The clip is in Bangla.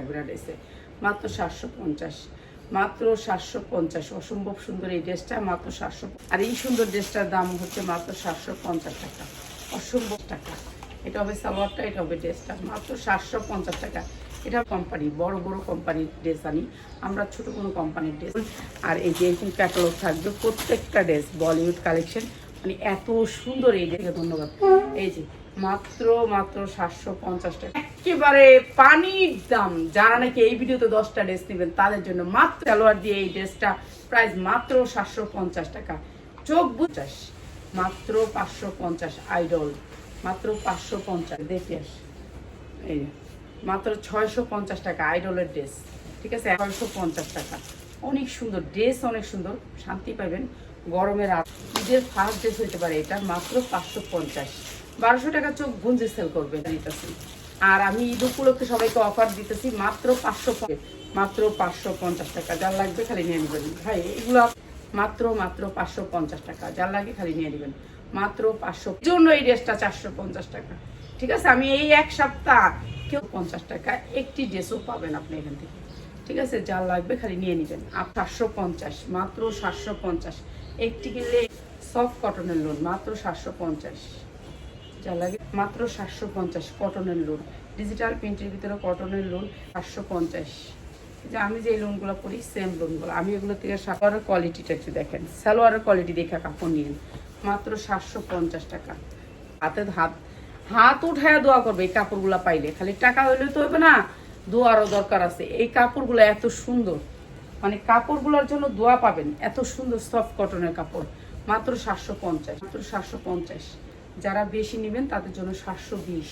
ড্রেসে। মাত্র সাতশো পঞ্চাশ। মাত্র সাতশো পঞ্চাশ। অসম্ভব সুন্দর এই ড্রেসটা, মাত্র সাতশো আর এই সুন্দর ড্রেসটার দাম হচ্ছে মাত্র সাতশো পঞ্চাশ টাকা। অসম্ভব টাকা। এটা হবে সালোয়ারটা, এটা হবে ড্রেসটা। মাত্র সাতশো পঞ্চাশ টাকা। এটা কোম্পানি, বড় বড় কোম্পানির ড্রেস আনি। আমরা ছোট কোনো কোম্পানির ড্রেস আর এই যে এরকম ক্যাটালগ থাকবে, প্রত্যেকটা ড্রেস বলিউড কালেকশন মানে এত সুন্দর এই ড্রেসকে ধন্যবাদ। এই যে মাত্র মাত্র সাতশো পঞ্চাশ টাকা। একেবারে পানির দাম। যারা নাকি এই ভিডিওতে দশটা ড্রেস নেবেন, তাদের জন্য মাত্র সালোয়ার দিয়ে এই ড্রেসটা প্রাইস মাত্র সাতশো পঞ্চাশ টাকা। চোখ বুঝাস, মাত্র পাঁচশো পঞ্চাশ আইডল। মাত্র পাঁচশো পঞ্চাশ, দেখে আস। এই মাত্র ছয়শো পঞ্চাশ টাকা আইডলের ড্রেস। ঠিক আছে? ছয়শো পঞ্চাশ টাকা। অনেক সুন্দর ড্রেস, অনেক সুন্দর। শান্তি পাবেন গরমের ঈদের ফার্স্ট ড্রেস হতে পারে এটা, মাত্র পাঁচশো পঞ্চাশ। বারোশো টাকা চোখ গুঞ্জে সেল করবে দিতেছি। আর আমি ঈদ উপলক্ষে সবাইকে অফার দিতেছি মাত্র পাঁচশো মাত্র পাঁচশো পঞ্চাশ টাকা, যার লাগবে খালি নিয়ে নেবেন। ভাই, এগুলো মাত্র মাত্র পাঁচশো পঞ্চাশ টাকা, যার লাগে খালি নিয়ে নেবেন। মাত্র পাঁচশো জন্য এই ড্রেসটা চারশো পঞ্চাশ টাকা। ঠিক আছে, আমি এই এক সপ্তাহ কেউ পঞ্চাশ টাকা, একটি ড্রেসও পাবেন আপনি এখান থেকে। ঠিক আছে, যার লাগবে খালি নিয়ে নেবেন। আর সাতশো পঞ্চাশ, মাত্র সাতশো পঞ্চাশ। একটি কিনলে সফট কটনের লোন মাত্র সাতশো পঞ্চাশ। যা লাগে মাত্র সাতশো পঞ্চাশ কটনের লোন ডিজিটাল প্রিন্টের ভিতরে কটনের লোন সাতশো পঞ্চাশ। যে আমি যে লোনগুলো করি সেম লোনগুলো আমি এগুলো থেকে সালোয়ারের কোয়ালিটিটা একটু দেখেন। সালোয়ারের কোয়ালিটি দেখে, কাপড় নিন মাত্র সাতশো পঞ্চাশ টাকা। হাতে হাত হাত উঠায় দোয়া করবে, এই কাপড়গুলো পাইলে। খালি টাকা হইলে তো হবে না, দোয়ারও দরকার আছে। এই কাপড়গুলো এত সুন্দর। মানে কাপড়গুলোর জন্য দোয়া পাবেন। এত সুন্দর সফট কটনের কাপড়। মাত্র সাতশো পঞ্চাশ। মাত্র সাতশো পঞ্চাশ। যারা বেশি নেবেন তাদের জন্য সাতশো বিশ।